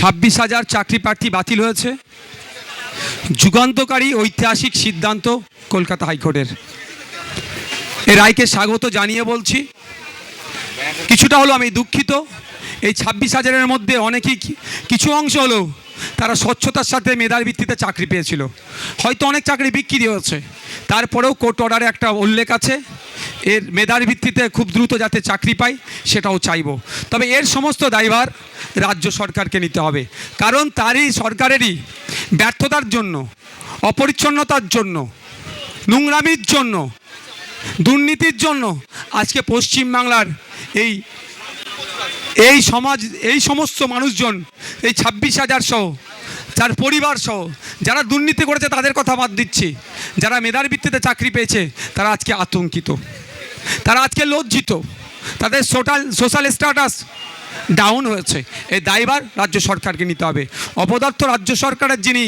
ছাব্বিশ হাজার চাকরি প্রার্থী বাতিল হয়েছে। যুগান্তকারী ঐতিহাসিক সিদ্ধান্ত কলকাতা হাইকোর্টের। এ রায়কে স্বাগত জানিয়ে বলছি। কিছুটা হলো আমি দুঃখিত। এই ছাব্বিশ হাজারের মধ্যে অনেকেই কিছু অংশ হলেও তারা স্বচ্ছতার সাথে মেধার ভিত্তিতে চাকরি পেয়েছিল। হয়তো অনেক চাকরি বিক্রি হয়েছে। তারপরেও কোর্ট অর্ডারে একটা উল্লেখ আছে, এর মেধার ভিত্তিতে খুব দ্রুত যাতে চাকরি পায়, সেটাও চাইব। তবে এর সমস্ত দায়ভার রাজ্য সরকারকে নিতে হবে। কারণ তারই সরকারেরই ব্যর্থতার জন্য, অপরিচ্ছন্নতার জন্য, নোংরামির জন্য, দুর্নীতির জন্য আজকে পশ্চিমবাংলার এই এই সমাজ, এই সমস্ত মানুষজন, এই ছাব্বিশ হাজার সহ যার পরিবার সহ যারা দুর্নীতি করেছে তাদের কথা বাদ দিচ্ছি। যারা মেধার ভিত্তিতে চাকরি পেয়েছে, তারা আজকে আতঙ্কিত। তারা আজকে লজ্জিত। তাদের সোশ্যাল সোশ্যাল স্ট্যাটাস ডাউন হয়েছে। এই দায়ভার রাজ্য সরকারকে নিতে হবে। অপদার্থ রাজ্য সরকারের যিনি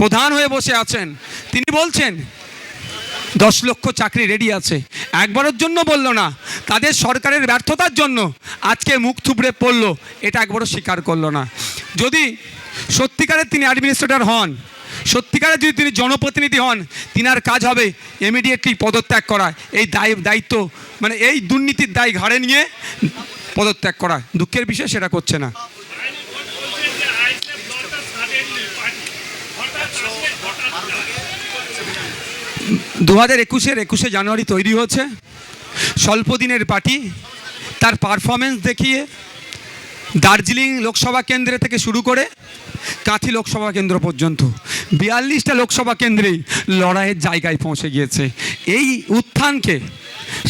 প্রধান হয়ে বসে আছেন, তিনি বলছেন, দশ লক্ষ চাকরি রেডি আছে। একবারের জন্য বলল না, তাদের সরকারের ব্যর্থতার জন্য আজকে মুখ থুবড়ে পড়ল। এটা একবারও স্বীকার করল না। যদি সত্যিকারের তিনি অ্যাডমিনিস্ট্রেটর হন। সত্যিকারের যদি তিনি জনপ্রতিনিধি হন, তিনার কাজ হবে ইমিডিয়েটলি পদত্যাগ করা। এই দায়, দায়িত্ব মানে এই দুর্নীতির দায় ঘাড়ে নিয়ে পদত্যাগ করা। দুঃখের বিষয়, সেটা করছে না। দু হাজার একুশের একুশে জানুয়ারি তৈরি হয়েছে। স্বল্প দিনের পার্টি। তার পারফরমেন্স দেখিয়ে দার্জিলিং লোকসভা কেন্দ্রে থেকে শুরু করে কাঁথি লোকসভা কেন্দ্র পর্যন্ত বিয়াল্লিশটা লোকসভা কেন্দ্রেই লড়াইয়ের জায়গায় পৌঁছে গিয়েছে। এই উত্থানকে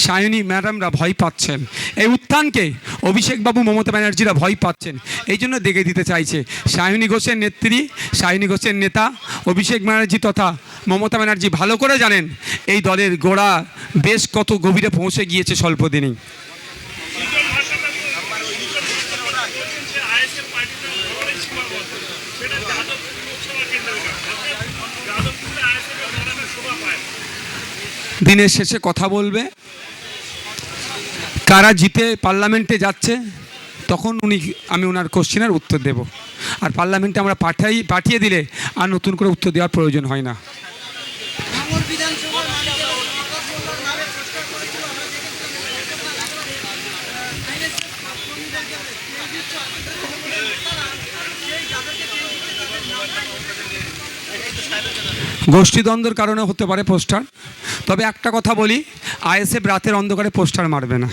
সায়নী ম্যাডামরা ভয় পাচ্ছেন। এই উত্থানকে অভিষেকবাবু মমতা ব্যানার্জিরা ভয় পাচ্ছেন। এই জন্য দেখে দিতে চাইছে সায়নী ঘোষের নেত্রী, সায়নী ঘোষের নেতা, অভিষেক ব্যানার্জি তথা মমতা ব্যানার্জি। ভালো করে জানেন, এই দলের গোড়া বেশ কত গভীরে পৌঁছে গিয়েছে স্বল্প দিনেই। দিনের শেষে কথা বলবে। কারা জিতে পার্লামেন্টে যাচ্ছে, তখন উনি, আমি ওনার কোশ্চেনের উত্তর দেব। আর পার্লামেন্টে আমরা পাঠাই, পাঠিয়ে দিলে আর নতুন করে উত্তর দেওয়ার প্রয়োজন হয় না। গোষ্ঠীদ্বন্দ্বের কারণে হতে পারে পোস্টার। তবে একটা কথা বলি, আইএসএফ রাতের অন্ধকারে পোস্টার মারবে না।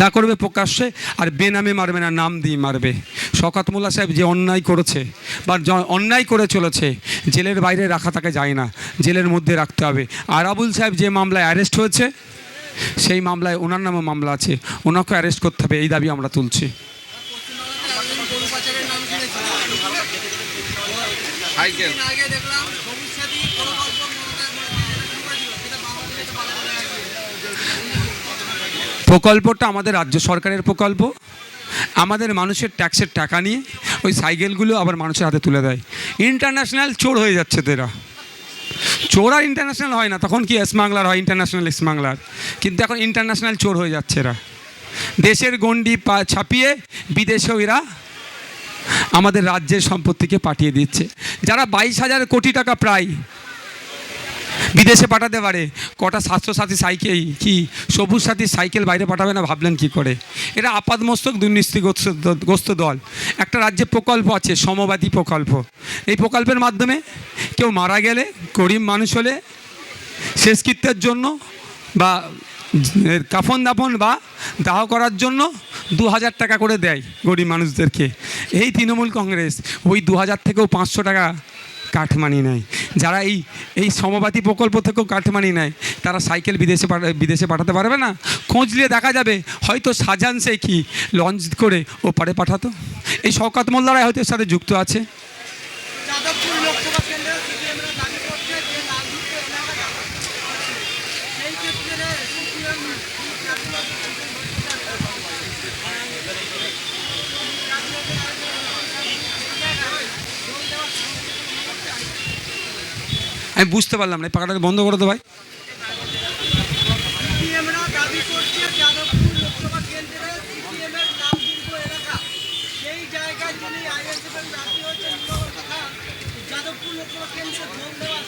দা করবে প্রকাশ্যে, আর বেনামে মারবে না, নাম দিয়ে মারবে। শকাত মোল্লা সাহেব যে অন্যায় করেছে, বা অন্যায় করে চলেছে, জেলের বাইরে রাখা তাকে যায় না, জেলের মধ্যে রাখতে হবে। আর আবুল সাহেব যে মামলায় অ্যারেস্ট হয়েছে, সেই মামলায় ওনার নামে মামলা আছে ওনাকে অ্যারেস্ট করতে হবে, এই দাবি আমরা তুলছি। আগে দেখলাম প্রকল্প বাংলা প্রকল্পটা আমাদের রাজ্য সরকারের প্রকল্প। আমাদের মানুষের ট্যাক্সের টাকা নিয়ে ওই সাইকেলগুলো আবার মানুষের হাতে তুলে দেয়। ইন্টারন্যাশনাল চোর হয়ে যাচ্ছে তো এরা। চোর আর ইন্টারন্যাশনাল হয় না তখন কি স্মাগলার হয় ইন্টারন্যাশনাল স্মাগলার কিন্তু এখন ইন্টারন্যাশনাল চোর হয়ে যাচ্ছে এরা। দেশের গণ্ডি পা ছাপিয়ে বিদেশেও এরা আমাদের রাজ্যের সম্পত্তিকে পাঠিয়ে দিচ্ছে। যারা বাইশ হাজার কোটি টাকা প্রায় বিদেশে পাঠাতে পারে, কটা স্বাস্থ্যসাথী সাইকেল কি, সবুজ সাথী সাইকেল বাইরে পাঠাবে না, ভাবলেন কি করে? এটা আপাদমস্তক দুর্নীতিগ্রস্ত দল। একটা রাজ্যে প্রকল্প আছে, সমবাদী প্রকল্প। এই প্রকল্পের মাধ্যমে কেউ মারা গেলে, গরিব মানুষ হলে শেষকৃত্যের জন্য বা কাফন দাফন বা দাহ করার জন্য দু হাজার টাকা করে দেয় গরিব মানুষদেরকে। এই তৃণমূল কংগ্রেস ওই দু হাজার থেকেও পাঁচশো টাকা কাঠমানি নেয়। যারা এই এই সমবাদী প্রকল্প থেকেও কাঠমানি নেয়, তারা সাইকেল বিদেশে বিদেশে পাঠাতে পারবে না? খোঁজ নিয়ে দেখা যাবে, হয়তো সাজান সে কি লঞ্চ করে ও পারে পাঠাতো। এই শওকাত মোল্লারাই হয়তো এর সাথে যুক্ত আছে যাদবপুর লোকসভা কেন্দ্রে সিপিএমরা দাবি করছে যে লালদুর্গ এলাকা সেই ক্ষেত্রে সিপিএম আমি বুঝতে পারলাম না এই পাখাটাকে বন্ধ করে দো ভাই সিপিএমরা দাবি করছে যাদবপুর লোকসভা কেন্দ্রে সিপিএমের নামদুর্গ এলাকা সেই জায়গায় যিনি রাজি হয়েছে নীলমণি কথা যাদবপুর লোকসভা কেন্দ্রে যোগ দেওয়ার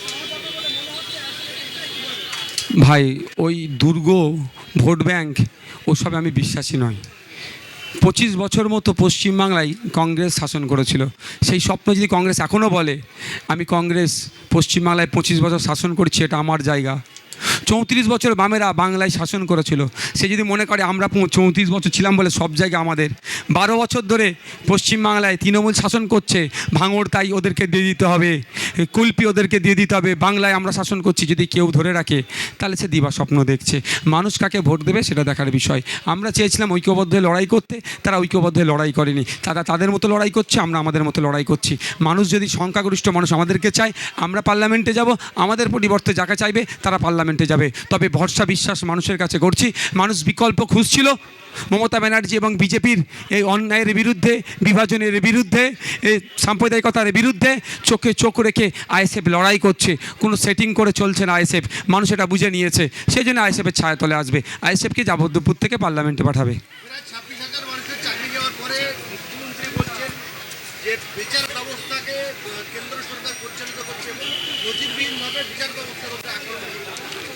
সহজ হবে বলে মনে হচ্ছে আসলে ক্ষেত্রে কি বলবেন? ভাই ওই দুর্গ ভোট ব্যাংক, ওসবে আমি বিশ্বাসী নই পঁচিশ বছর মতো পশ্চিমবাংলায় কংগ্রেস শাসন করেছিল। সেই স্বপ্ন যদি কংগ্রেস এখনও বলে, আমি কংগ্রেস পশ্চিমবাংলায় পঁচিশ বছর শাসন করছি, এটা আমার জায়গা। চৌত্রিশ বছর বামেরা বাংলায় শাসন করেছিল। সে যদি মনে করে, আমরা চৌত্রিশ বছর ছিলাম বলে সব জায়গা আমাদের। বারো বছর ধরে পশ্চিমবাংলায় তৃণমূল শাসন করছে, ভাঙড় তাই ওদেরকে দিয়ে দিতে হবে। কুলপি ওদেরকে দিয়ে দিতে হবে। বাংলায় আমরা শাসন করছি, যদি কেউ ধরে রাখে, তাহলে সে দিবা স্বপ্ন দেখছে। মানুষ কাকে ভোট দেবে সেটা দেখার বিষয়। আমরা চেয়েছিলাম ঐক্যবদ্ধে লড়াই করতে, তারা ঐক্যবদ্ধে লড়াই করেনি। তারা তাদের মতো লড়াই করছে, আমরা আমাদের মতো লড়াই করছি। মানুষ যদি সংখ্যাগরিষ্ঠ মানুষ আমাদেরকে চায়, আমরা পার্লামেন্টে যাব, আমাদের পরিবর্তে যাকে চাইবে, তারা পার্লামেন্টে যাবে। তবে ভরসা বিশ্বাস মানুষের কাছে করছি। মানুষ বিকল্প খুঁজছিল। মমতা ব্যানার্জি এবং বিজেপির এই অন্যায়ের বিরুদ্ধে, বিভাজনের বিরুদ্ধে এই সাম্প্রদায়িকতার বিরুদ্ধে চোখে চোখ রেখে আইএসএফ লড়াই করছে। কোনো সেটিং করে চলছে না আইএসএফ। মানুষ এটা বুঝে নিয়েছে। সেই জন্য আইএসএফের ছায়া তলে আসবে। আইএসএফকে যাবদ্দপুর থেকে পার্লামেন্টে পাঠাবে। বিচার ব্যবস্থাকে কেন্দ্র সরকার পরিচালিত করছে বিচার ব্যবস্থার উপরে আক্রমণ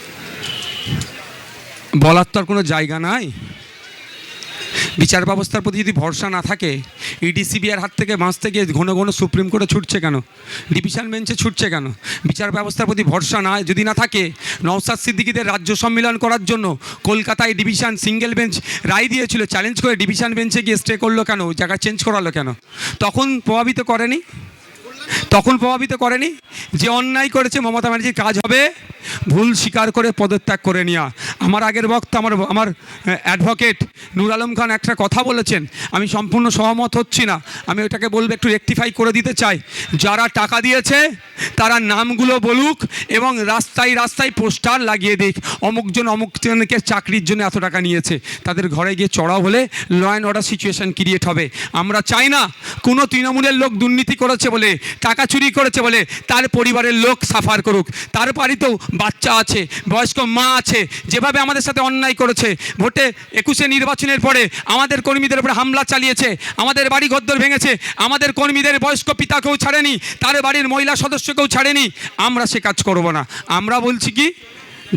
বলার তো আর কোনো জায়গা নাই। বিচার ব্যবস্থার প্রতি যদি ভরসা না থাকে ইডি সিবিআর হাত থেকে বাঁচতে গিয়ে ঘন ঘন সুপ্রিম কোর্টে ছুটছে কেন? ডিভিশন বেঞ্চে ছুটছে কেন? বিচার ব্যবস্থার প্রতি ভরসা না, যদি না থাকে নওসাদ সিদ্দিকিদের রাজ্য সম্মেলন করার জন্য কলকাতায় ডিভিশন সিঙ্গেল বেঞ্চ রায় দিয়েছিল চ্যালেঞ্জ করে ডিভিশন বেঞ্চে গিয়ে স্টে করল কেন? জায়গা চেঞ্জ করালো কেন? তখন প্রভাবিত করেনি? তখন প্রভাবিত করেনি? যে অন্যায় করেছে মমতা ব্যানার্জির কাজ হবে, ভুল স্বীকার করে পদত্যাগ করে নেওয়া। আমার আগের বক্তা, আমার আমার অ্যাডভোকেট নুর আলম খান একটা কথা বলেছেন। আমি সম্পূর্ণ সহমত হচ্ছি না। আমি ওটাকে বলব, একটু রেকটিফাই করে দিতে চাই। যারা টাকা দিয়েছে, তারা নামগুলো বলুক এবং রাস্তায় রাস্তায় পোস্টার লাগিয়ে দিক। অমুকজন অমুকজনকে চাকরির জন্য এত টাকা নিয়েছে। তাদের ঘরে গিয়ে চড়া হলে law and order situation create হবে। আমরা চাই না কোনো তৃণমূলের লোক দুর্নীতি করেছে বলে, টাকা চুরি করেছে বলে, তার পরিবারের লোক সাফার করুক। তার বাড়িতেও বাচ্চা আছে, বয়স্ক মা আছে, যেভাবে আমাদের সাথে অন্যায় করেছে, ভোটে একুশে নির্বাচনের পরে আমাদের কর্মীদের উপরে হামলা চালিয়েছে, আমাদের বাড়ি ঘরদোর ভেঙেছে, আমাদের কর্মীদের বয়স্ক পিতাকেও ছাড়েনি, তার বাড়ির মহিলা সদস্যকেও ছাড়েনি, আমরা সে কাজ করব না। আমরা বলছি কি?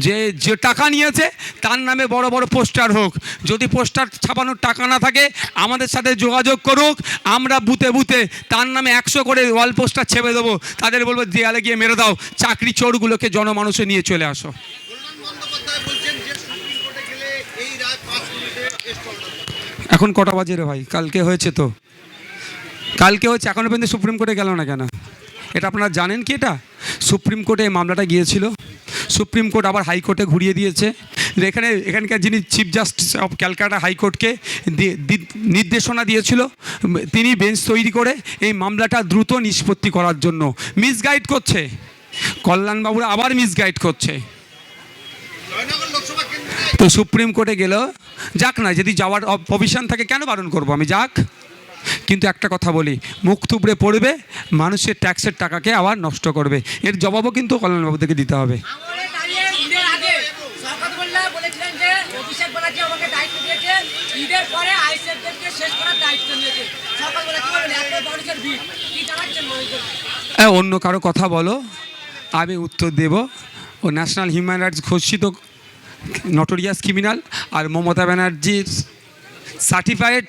যে যে টাকা নিয়েছে, তার নামে বড় বড় পোস্টার হোক। যদি পোস্টার ছাপানোর টাকা না থাকে, আমাদের সাথে যোগাযোগ করুক, আমরা বুতে বুতে তার নামে একশো করে ওয়াল পোস্টার ছেপে দেবো। তাদের বলব, দেয়ালে গিয়ে মেরে দাও, চাকরি চোরগুলোকে জনমানুষে নিয়ে চলে আসো কল্যাণ বন্দ্যোপাধ্যায় বলছেন যে সুপ্রিম কোর্টে গেলে এই রায় পাঁচ মিনিটে টেস্ট হবে এখন কটা বাজে রে ভাই? কালকে হয়েছে তো। কালকে হচ্ছে এখনও পর্যন্ত সুপ্রিম কোর্টে গেল না কেন? এটা আপনারা জানেন কি এটা? সুপ্রিম কোর্টে এই মামলাটা গিয়েছিল। সুপ্রিম কোর্ট আবার হাইকোর্টে ঘুরিয়ে দিয়েছে। এখানে, এখানকার যিনি চিফ জাস্টিস অফ ক্যালকাটা হাইকোর্টকে নির্দেশনা দিয়েছিল, তিনি বেঞ্চ তৈরি করে এই মামলাটা দ্রুত নিষ্পত্তি করার জন্য। মিসগাইড করছে। কল্যাণবাবুরা আবার মিসগাইড করছে। তো সুপ্রিম কোর্টে গেল। যাক না যদি যাওয়ার প্রভিশন থাকে কেন বারণ করব আমি? যাক। কিন্তু একটা কথা বলি মুখ থুবড়ে পড়বে মানুষের ট্যাক্সের টাকাকে আবার নষ্ট করবে। এর জবাবও কিন্তু কল্যাণবাবুদেরকে দিতে হবে। আমলে দাঁড়িয়ে ঈদের আগে শওকত মোল্লা বলেছিলেন যে অভিষেক ব্যানার্জি আমাকে দায়িত্ব দিয়েছে ঈদের পরে আইসিএফদেরকে শেষ করার দায়িত্ব নিয়েছে। শওকত মোল্লা কি বলবেন? এত মানুষের ভিড় কি জানাচ্ছেন করুন? এ, অন্য কারও কথা বলো আমি উত্তর দেব। ও ন্যাশনাল হিউম্যান রাইটস ঘোষিত নটোরিয়াস ক্রিমিনাল আর মমতা ব্যানার্জির সার্টিফাইড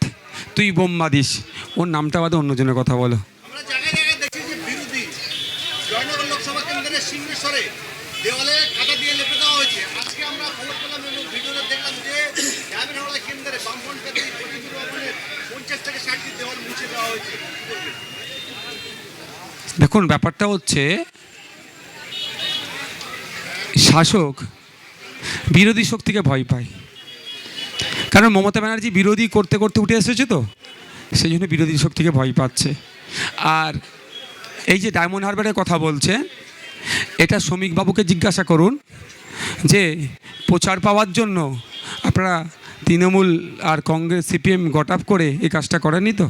তুই বোম্বা দিস। ওর নামটা বাদে অন্যজনের কথা বলো। আমরা জায়গায় জায়গায় দেখছি যে বিরোধী জয়নগর লোকসভা কেন্দ্রের সিংহেশ্বরে দেওয়ালে কাটা দিয়ে লেপে দেওয়া হয়েছে। আজকে আমরা খবর পেলাম এবং ভিডিওতে দেখলাম যে গ্রামীণ কেন্দ্রে বামফ্রন্টের এই প্রতিনিধি ভবনে পঞ্চাশ থেকে ষাটটি দেওয়াল মুছে দেওয়া হয়েছে। দেখুন ব্যাপারটা হচ্ছে শাসক বিরোধী শক্তিকে ভয় পায়। কারণ মমতা ব্যানার্জি বিরোধী করতে করতে উঠে এসেছে তো, সেই জন্য বিরোধী শক্তিকে ভয় পাচ্ছে। আর এই যে ডায়মন্ড হারবারের কথা বলছে, এটা শ্রমিকবাবুকে জিজ্ঞাসা করুন যে, প্রচার পাওয়ার জন্য আপনারা তৃণমূল আর কংগ্রেস, সিপিএম গট আপ করে এই কাজটা করেনি তো?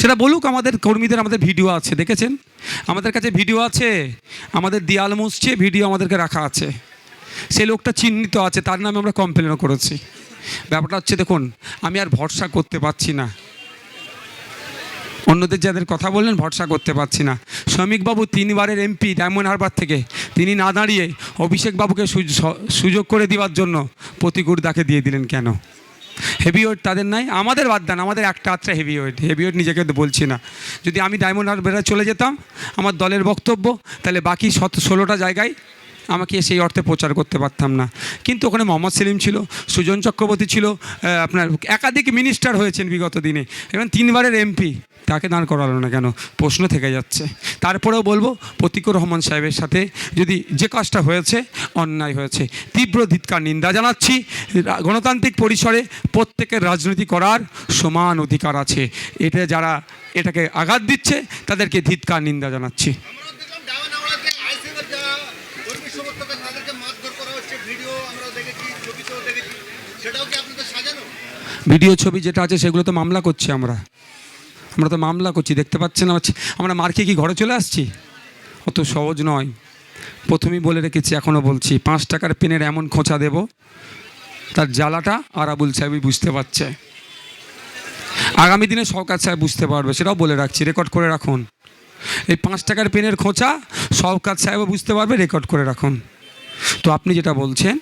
সেটা বলুক, আমাদের কর্মীদের আমাদের ভিডিও আছে, দেখেছেন? আমাদের কাছে ভিডিও আছে, আমাদের দেয়াল মুছছে, ভিডিও আমাদেরকে রাখা আছে। সেই লোকটা চিহ্নিত আছে, তার নামে আমরা কমপ্লেনও করেছি। ব্যাপারটা হচ্ছে দেখুন, আমি আর ভরসা করতে পারছি না। অন্যদের যাদের কথা বললেন, ভরসা করতে পারছি না। শ্রমিকবাবু তিনবারের এমপি, ডায়মন্ড হারবার থেকে। তিনি না দাঁড়িয়ে অভিষেকবাবুকে সু- সুযোগ করে দেওয়ার জন্য প্রতিকূর দাকে দিয়ে দিলেন কেন? হেভি ওয়েট তাদের নাই, আমাদের বাদ দেন, আমাদের একটা আত্রা হেভি ওয়েট হেভি ওয়েট নিজেকে বলছি না। যদি আমি ডায়মন্ড হারবারে চলে যেতাম, আমার দলের বক্তব্য, তাহলে বাকি শত, ষোলোটা জায়গায় আমাকে সেই অর্থে প্রচার করতে পারতাম না। কিন্তু ওখানে মোহাম্মদ সেলিম ছিল, সুজন চক্রবর্তী ছিল আপনার একাধিক মিনিস্টার হয়েছেন বিগত দিনে। এবং তিনবারের এমপি তাকে দাঁড় করালো না কেন? প্রশ্ন থেকে যাচ্ছে। তারপরেও বলব, প্রতিকুর রহমান সাহেবের সাথে যদি যে কাজটা হয়েছে, অন্যায় হয়েছে। তীব্র ধিৎকার, নিন্দা জানাচ্ছি। গণতান্ত্রিক পরিসরে প্রত্যেকের রাজনীতি করার সমান অধিকার আছে। এটা যারা এটাকে আঘাত দিচ্ছে, তাদেরকে ধিৎকার, নিন্দা জানাচ্ছি আমরা দেখলাম ডায়মন্ড হাওড়াতে আইসিএফের যারা কর্মী সমর্থক আছে, তাদেরকে মারধর করা হচ্ছে ভিডিও আমরা দেখেছি ছবিতেও দেখেছি সেটাও কি আপনাদের সাজানো ভিডিও ছবি যেটা আছে সেগুলো তো মামলা করছি আমরা। আমরা তো মামলা করছি, দেখতে পাচ্ছেন আমার- মার্কে কি ঘরে চলে আসছি? অত সহজ নয়। প্রথমেই বলে রেখেছি এখনও বলছি, পাঁচ টাকার পেনের এমন খোঁচা দেব, তার জ্বালাটা আর আবুল সাহেবই বুঝতে পারছে। আগামী দিনে সরকার সাহেব বুঝতে পারবে, সেটাও বলে রাখছি, রেকর্ড করে রাখুন। এই পাঁচ টাকার পেনের খোঁচা সরকার সাহেবও বুঝতে পারবে, রেকর্ড করে রাখুন। তো আপনি যেটা বলছেন,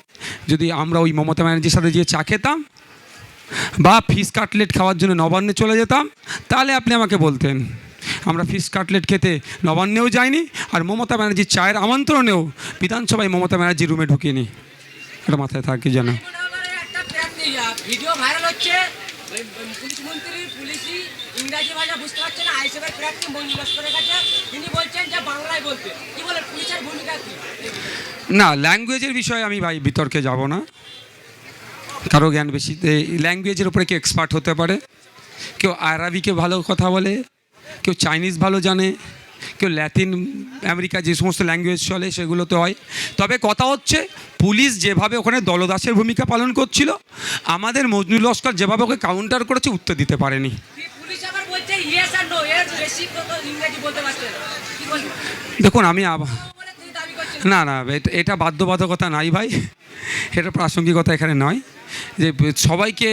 যদি আমরা ওই মমতা ব্যানার্জির সাথে গিয়ে চা খেতাম বা ফিশ কাটলেট খাওয়ার জন্য নবান্নে চলে যেতাম। তাহলে আপনি আমাকে বলতেন আমরা ফিশ কাটলেট খেতে নবান্নেও যাইনি আর মমতা ব্যানার্জির চায়ের আমন্ত্রণেও বিধানসভায় মমতা ব্যানার্জির রুমে ঢুকিনি। এটা মাথায় থাকে যেন মোটামুটি একটা প্রার্থী, আহ, ভিডিও ভাইরাল হচ্ছে পুলিশ মন্ত্রী পুলিশি ইংরাজি ভাষা বুঝতে পারছে না আইসিএফের প্রার্থী মঞ্জু লস্করের কাছে। তিনি বলছেন যে বাংলায় বলতে। কি বলেন পুলিশের ভূমিকা কি? না ল্যাঙ্গুয়েজের বিষয়ে আমি ভাই বিতর্কে যাব না। কারও জ্ঞান বেশি ল্যাঙ্গুয়েজের উপরে কেউ এক্সপার্ট হতে পারে, কেউ আরবিকে ভালো কথা বলে, কেউ চাইনিজ ভালো জানে, কেউ ল্যাতিন আমেরিকা যে সমস্ত ল্যাঙ্গুয়েজ চলে সেগুলোতে হয়। তবে কথা হচ্ছে, পুলিশ যেভাবে ওখানে দলদাসের ভূমিকা পালন করছিল, আমাদের মজনুল লস্কর যেভাবে ওকে কাউন্টার করেছে, উত্তর দিতে পারেনি। দেখুন, আমি না না এটা বাধ্যবাধকতা নাই ভাই, এটা প্রাসঙ্গিকতা এখানে নয়। যে সবাইকে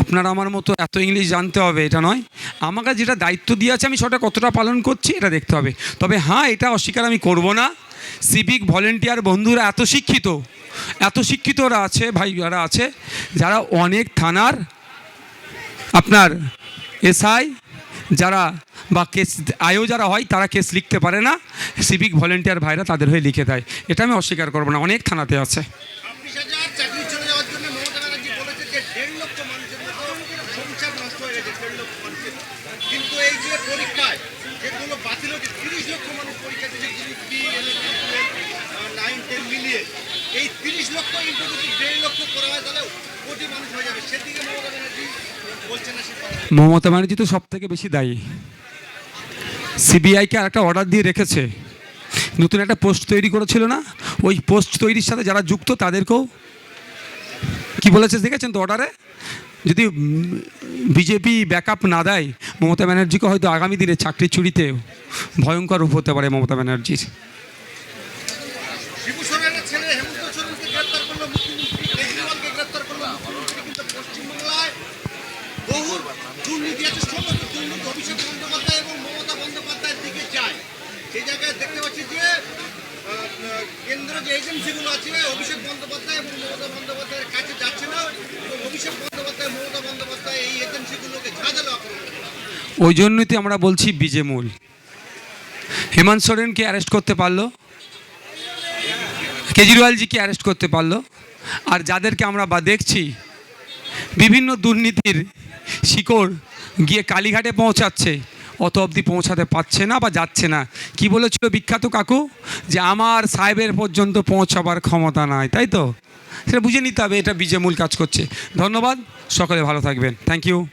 আপনার আমার মতো এত ইংলিশ জানতে হবে, এটা নয়। আমাকে যেটা দায়িত্ব দিয়ে আছে, আমি সেটা কতটা পালন করছি, এটা দেখতে হবে। তবে হ্যাঁ এটা অস্বীকার আমি করব না। সিভিক ভলেন্টিয়ার বন্ধুরা এত শিক্ষিত, এত শিক্ষিতরা আছে ভাই যারা আছে, যারা অনেক থানার আপনার এসআই, যারা বা কেস আয়ও যারা হয়, তারা কেস লিখতে পারে না। সিভিক ভলেন্টিয়ার ভাইরা তাদের হয়ে লিখে দেয়। এটা আমি অস্বীকার করব না, অনেক থানাতে আছে ছাব্বিশ হাজার চাকরি চলে যাওয়ার জন্য মমতা ব্যানার্জি বলেছে যে দেড় লক্ষ মানুষের মতো সংসার নষ্ট হয়ে গেছে দেড় লক্ষ মানুষের কিন্তু এই যে পরীক্ষায় যেগুলো বাতিল হয়েছে তিরিশ লক্ষ মানুষ পরীক্ষা দিয়েছে গ্রুপ বি নাইন টেন মিলিয়ে এই তিরিশ লক্ষ ইন্টু যদি দেড় লক্ষ করা হয়, তাহলে কোটি মানুষ হয়ে যাবে। সেদিকে মমতা ব্যানার্জি না মমতা ব্যানার্জি তো সব থেকে বেশি দায়ী। সিবিআইকে আর একটা অর্ডার দিয়ে রেখেছে। নতুন একটা পোস্ট তৈরি করেছিল না? ওই পোস্ট তৈরির সাথে যারা যুক্ত, তাদেরকেও কি বলেছে দেখেছেন তো অর্ডারে যদি বিজেপি ব্যাকআপ না দেয়, মমতা ব্যানার্জিকে হয়তো আগামী দিনে চাকরি চুরিতে ভয়ঙ্কর রূপ হতে পারে মমতা ব্যানার্জির শিবু সোরেনের ছেলে হেমন্ত সোরেনকে গ্রেপ্তার করল মুখ্যমন্ত্রী কেজরিওয়ালকে গ্রেপ্তার করল মুখ্যমন্ত্রী কিন্তু পশ্চিমবাংলায় ওই জন্যই তো আমরা বলছি বিজেমূল হেমন্ত সোরেনকে অ্যারেস্ট করতে পারল। কেজরিওয়ালজিকে অ্যারেস্ট করতে পারল। আর যাদেরকে আমরা বা দেখছি, বিভিন্ন দুর্নীতির শিকড় গিয়ে কালীঘাটে পৌঁছাচ্ছে, অত অবধি পৌঁছাতে পারছে না বা যাচ্ছে না। কি বলেছিল বিখ্যাত কাকু? যে আমার সাহেবের পর্যন্ত পৌঁছাবার ক্ষমতা নাই, তাই তো? সেটা বুঝে নিতে হবে, এটা বিজেমূল কাজ করছে। ধন্যবাদ, সকলে ভালো থাকবেন। Thank you